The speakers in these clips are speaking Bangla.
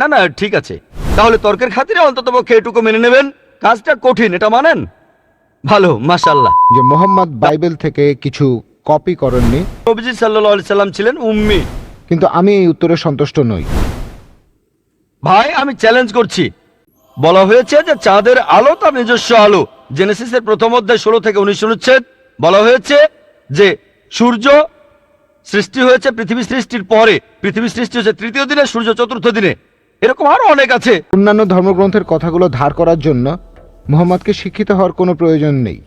না না ঠিক আছে। তাহলে তর্কের খাতিরে অন্তত পক্ষে এটুকু মেনে নেবেন। কাজটা কঠিন এটা মানেন? ভালো মাশাল্লাহ যে মোহাম্মদ বাইবেল থেকে কিছু কপি করেননি। নবীজি সাল্লাহ সাল্লাম ছিলেন উম্মি। কিন্তু আমি এই উত্তরে সন্তুষ্ট নই। ভাই আমি চ্যালেঞ্জ করছি। বলা হয়েছে যে চাঁদের আলো তার নিজস্ব আলো। জেনেসিসের প্রথম অধ্যায় ষোলো থেকে উনিশ অনুচ্ছেদ বলা হয়েছে যে সূর্য সৃষ্টি হয়েছে পৃথিবী সৃষ্টির পরে। পৃথিবী সৃষ্টি হয়েছে তৃতীয় দিনে সূর্য চতুর্থ দিনে। এরকম আরও অনেক আছে অন্যান্য ধর্মগ্রন্থের কথাগুলো ধার করার জন্য মোহাম্মদকে শিক্ষিত হওয়ার কোনো প্রয়োজন নেই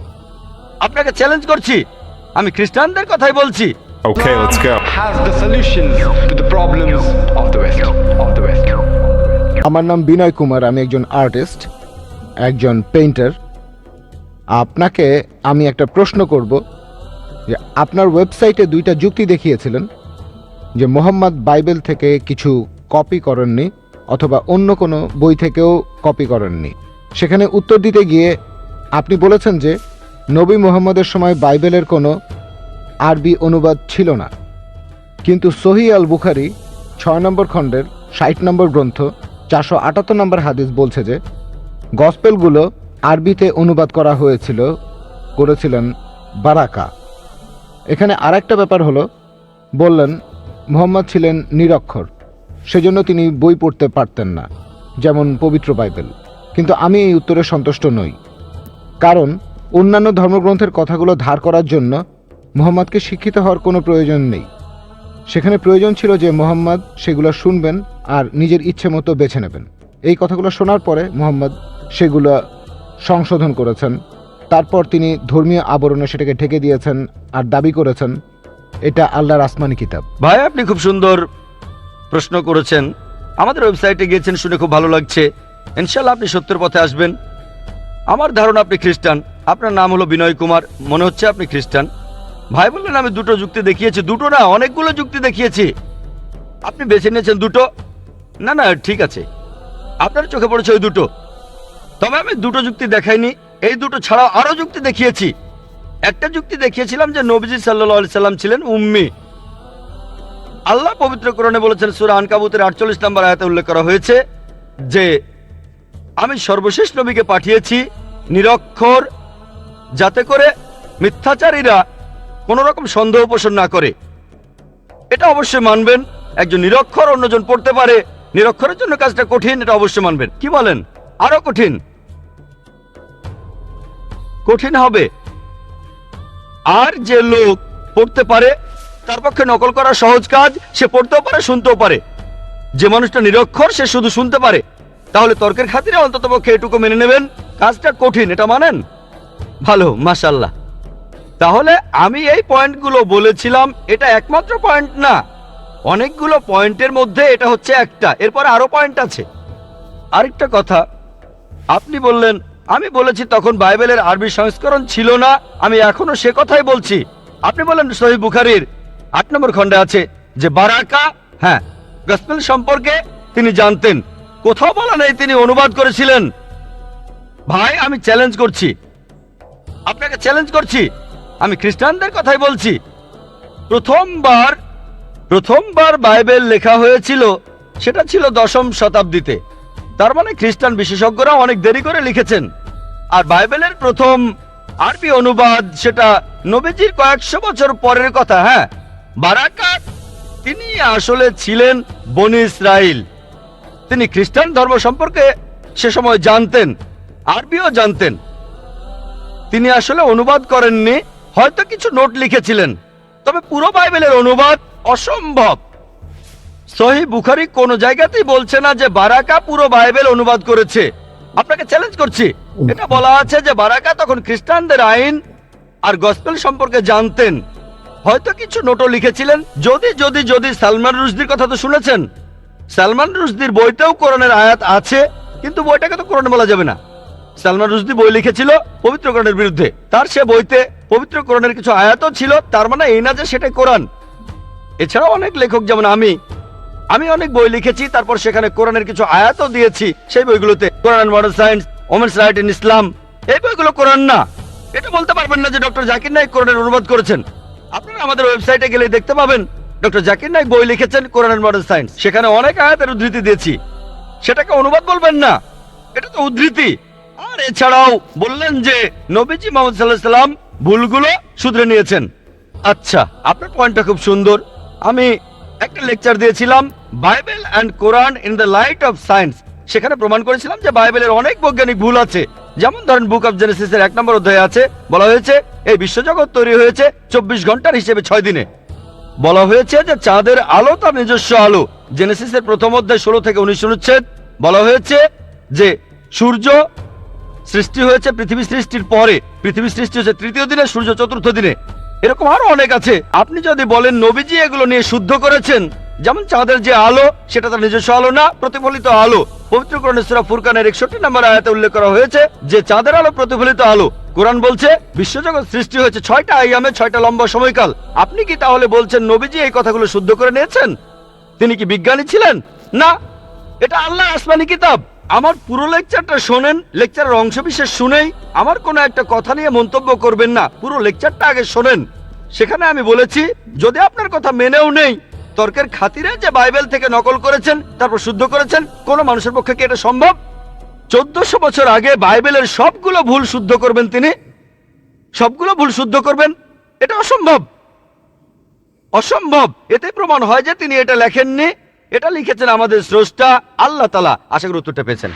আপনাকে চ্যালেঞ্জ করছি আমি খ্রিস্টানদের কথাই বলছি Okay, let's go. has the solutions to the problems of the West. Of the West. আমার নাম বিনয় কুমার আমি একজন আর্টিস্ট একজন পেইন্টার আপনাকে আমি একটা প্রশ্ন করব যে আপনার ওয়েবসাইটে দুইটা যুক্তি দেখিয়েছিলেন যে মোহাম্মদ বাইবেল থেকে কিছু কপি করেননি অথবা অন্য কোনো বই থেকেও কপি করেননি। সেখানে উত্তর দিতে গিয়ে আপনি বলেছেন যে, নবী মোহাম্মদের সময় বাইবেলের কোনো আরবি অনুবাদ ছিল না। কিন্তু সহি আল বুখারি ছয় নম্বর খণ্ডের ষাট নম্বর গ্রন্থ চারশো আটাত্তর নম্বর হাদিস বলছে যে, গসপেলগুলো আরবিতে অনুবাদ করা হয়েছিল, করেছিলেন বারাকা। এখানে আরেকটা ব্যাপার হলো, বললেন, মোহাম্মদ ছিলেন নিরক্ষর। সেজন্য তিনি বই পড়তে পারতেন না, যেমন পবিত্র বাইবেল। কিন্তু আমি এই উত্তরে সন্তুষ্ট নই। কারণ অন্যান্য ধর্মগ্রন্থের কথাগুলো ধার করার জন্য মোহাম্মদকে শিক্ষিত হওয়ার কোনো প্রয়োজন নেই। সেখানে প্রয়োজন ছিল যে মোহাম্মদ সেগুলো শুনবেন আর নিজের ইচ্ছে মতো বেছে নেবেন। এই কথাগুলো শোনার পরে মোহাম্মদ সেগুলো সংশোধন করেছেন। তারপর তিনি ধর্মীয় আবরণে সেটাকে ঢেকে দিয়েছেন আর দাবি করেছেন, এটা আল্লাহর আসমানি কিতাব। ভাই, আপনি খুব সুন্দর প্রশ্ন করেছেন, আমাদের ওয়েবসাইটে গিয়েছেন শুনে খুব ভালো লাগছে। ইনশাল্লাহ আপনি সত্যের পথে আসবেন। আমার ধারণা আপনি খ্রিস্টান। আপনার নাম হলো বিনয় কুমার, মনে হচ্ছে আপনি খ্রিস্টান। ভাই বললেন আমি দুটো যুক্তি দেখিয়েছি। দুটো না, অনেকগুলো যুক্তি দেখিয়েছি। আপনি বেছে নিয়েছেন দুটো? না না, ঠিক আছে। আপনার চোখে পড়েছে ওই দুটো। তবে আমি দুটো যুক্তি দেখাইনি। এই দুটো ছাড়াও আরও যুক্তি দেখিয়েছি। একটা যুক্তি দেখিয়েছিলাম যে নবীজি সাল্লাহ সাল্লাম ছিলেন উম্মি। আল্লাহ পবিত্র কোরআনে বলেছেন, সুরা আনকাবুতের আটচল্লিশ নম্বর আয়াতে উল্লেখ করা হয়েছে যে, আমি সর্বশেষ নবীকে পাঠিয়েছি নিরক্ষর, যাতে করে মিথ্যাচারীরা কোনো রকম সন্দেহ পোষণ না করে। এটা অবশ্যই মানবেন, একজন নিরক্ষর অন্যজন পড়তে পারে। নিরক্ষরের জন্য কাজটা কঠিন, এটা অবশ্যই মানবেন। কি বলেন? আরও কঠিন। কঠিন হবে। আর যে লোক পড়তে পারে তার পক্ষে নকল করা সহজ কাজ, সে পড়তেও পারে, শুনতেও পারে। যে মানুষটা নিরক্ষর, সে শুধু শুনতে পারে। তাহলে তর্কের খাতিরে অন্তত পক্ষে এটুকু মেনে নেবেন, কাজটা কঠিন, এটা মানেন? ভালো মাশাল্লাহ তাহলে আমি এই পয়েন্টগুলো বলেছিলাম, এটা একমাত্র পয়েন্ট না। অনেকগুলো পয়েন্টের মধ্যে এটা হচ্ছে একটা, এরপর আরও পয়েন্ট আছে। আরেকটা কথা, আপনি বললেন, আমি বলেছি তখন বাইবেলের আরবি সংস্করণ ছিল না, আমি এখনও সে কথাই বলছি। আপনি বলেন সহি বুখারির আট নম্বর খণ্ডে আছে যে বারাকা হ্যাঁ গসপেল সম্পর্কে তিনি জানতেন। কোথাও বলা নেই তিনি অনুবাদ করেছিলেন। ভাই, আমি চ্যালেঞ্জ করছি। আপনাকে চ্যালেঞ্জ করছি। আমি খ্রিস্টানদের কথাই বলছি। প্রথমবার প্রথমবার বাইবেল লেখা হয়েছিল, সেটা ছিল দশম শতাব্দীতে। তার মানে খ্রিস্টান বিশেষজ্ঞরা অনেক দেরি করে লিখেছেন। আর বাইবেলের প্রথম আরবি অনুবাদ সেটা নবীজির কয়েকশো বছর পরের কথা হ্যাঁ বারাকাত? তিনি আসলে ছিলেন বনি ইসরাইল। তিনি খ্রিস্টান ধর্ম সম্পর্কে সে সময় জানতেন, আরবিও জানতেন। তিনি আসলে অনুবাদ করেননি, হয়তো কিছু নোট লিখেছিলেন। তবে পুরো বাইবেলের অনুবাদ অসম্ভব। সহি বুখারি কোন জায়গাতেই বলছে না যে বারাকা পুরো বাইবেল অনুবাদ করেছে। আপনাকে চ্যালেঞ্জ করছি। এটা বলা আছে যে বারাকা তখন খ্রিস্টানদের আইন আর গসপেল সম্পর্কে জানতেন। হয়তো কিছু নোটও লিখেছিলেন। যদি যদি যদি সালমান রুশদির কথা তো শুনেছেন। সালমান রুশদির বইতেও কোরআনের আয়াত আছে, কিন্তু বইটাকে তো কোরআন বলা যাবে না। সালমান রুশদি বই লিখেছিল পবিত্র কোরআনের বিরুদ্ধে। তার সে বইতে পবিত্র কোরআনের কিছু আয়াতও ছিল, তার মানে এই না যে সেটাই কোরআন। এছাড়াও অনেক লেখক, যেমন আমি আমি অনেক বই লিখেছি, তারপর সেখানে কোরআনের কিছু আয়াতও দিয়েছি, সেই বইগুলোতে Quran modern science women's right in Islam এই বইগুলো কোরআন না। এটা বলতে পারবেন না যে ডক্টর জাকির নাইক কোরআনের অনুবাদ করেছেন। আপনারা আমাদের ওয়েবসাইটে গেলে দেখতে পাবেন। ডক্টর জাকির নাইক বই লিখেছেন কোরআন মডার্ন সায়েন্স। সেখানে অনেক আয়াতের উদ্ধৃতি দিয়েছি। সেটাকে অনুবাদ বলবেন না। এটা তো উদ্ধৃতি। আর এছাড়াও বললেন যে নবীজি মোহাম্মদ সাল্লাহ সাল্লাম ভুলগুলো শুধরে নিয়েছেন। আচ্ছা আপনার পয়েন্টটা খুব সুন্দর। আমি একটা লেকচার দিয়েছিলাম, Bible and Quran in the light of science. সেখানে প্রমাণ করেছিলাম যে বাইবেলের অনেক বৈজ্ঞানিক ভুল আছে। যেমন ধরেন বুক অফ জেনেসিসের এক নম্বর অধ্যায়ে আছে, বলা হয়েছে, এই বিশ্বজগৎ তৈরি হয়েছে চব্বিশ ঘণ্টার হিসেবে ছয় দিনে। বলা হয়েছে যে চাঁদের আলো তার নিজস্ব আলো। জেনেসিসের প্রথম অধ্যায় ষোলো থেকে উনিশ অনুচ্ছেদ, বলা হয়েছে যে সূর্য সৃষ্টি হয়েছে পৃথিবী সৃষ্টির পরে। পৃথিবী সৃষ্টি হয়েছে তৃতীয় দিনে, সূর্য চতুর্থ দিনে। এরকম আরও অনেক আছে। আপনি যদি বলেন, নবীজি এগুলো নিয়ে শুদ্ধ করেছেন, যেমন চাঁদের যে আলো, সেটা তার নিজস্ব আলো না, প্রতিফলিত আলো। পবিত্র কোরআনে ফুরকানের একষট্টি নম্বর আয়াতে উল্লেখ করা হয়েছে যে চাঁদের আলো প্রতিফলিত আলো। কোরআন বলছে, বিশ্বজগৎ সৃষ্টি হয়েছে ছয়টা আইয়ামে, ছয়টা লম্বা সময়কাল। আপনি কি তাহলে বলছেন নবীজি এই কথাগুলো শুদ্ধ করে নিয়েছেন? তিনি কি বিজ্ঞানী ছিলেন? না। এটা আল্লাহ আসমানি কিতাব। আমার পুরো লেকচারটা শোনেন, লেকচারের অংশ বিশেষ শুনেই। আমার কোনো একটা কথা নিয়ে মন্তব্য করবেন না। পুরো লেকচারটা আগে শোনেন। সেখানে আমি বলেছি, যদি আপনার কথা মেনেও নেই তর্কের খাতিরে যে বাইবেল থেকে নকল করেছেন, তারপর শুদ্ধ করেছেন, কোনো মানুষের পক্ষে কি এটা সম্ভব? চোদ্দশো বছর আগে বাইবেলের সবগুলো ভুল শুদ্ধ করবেন তিনি। সবগুলো ভুল শুদ্ধ করবেন, এটা অসম্ভব। অসম্ভব। এতে প্রমাণ হয় যে তিনি এটা লেখেননি, এটা লিখেছেন আমাদের স্রষ্টা, আল্লাহ তালা আশা করি উত্তরটা পেয়েছেন।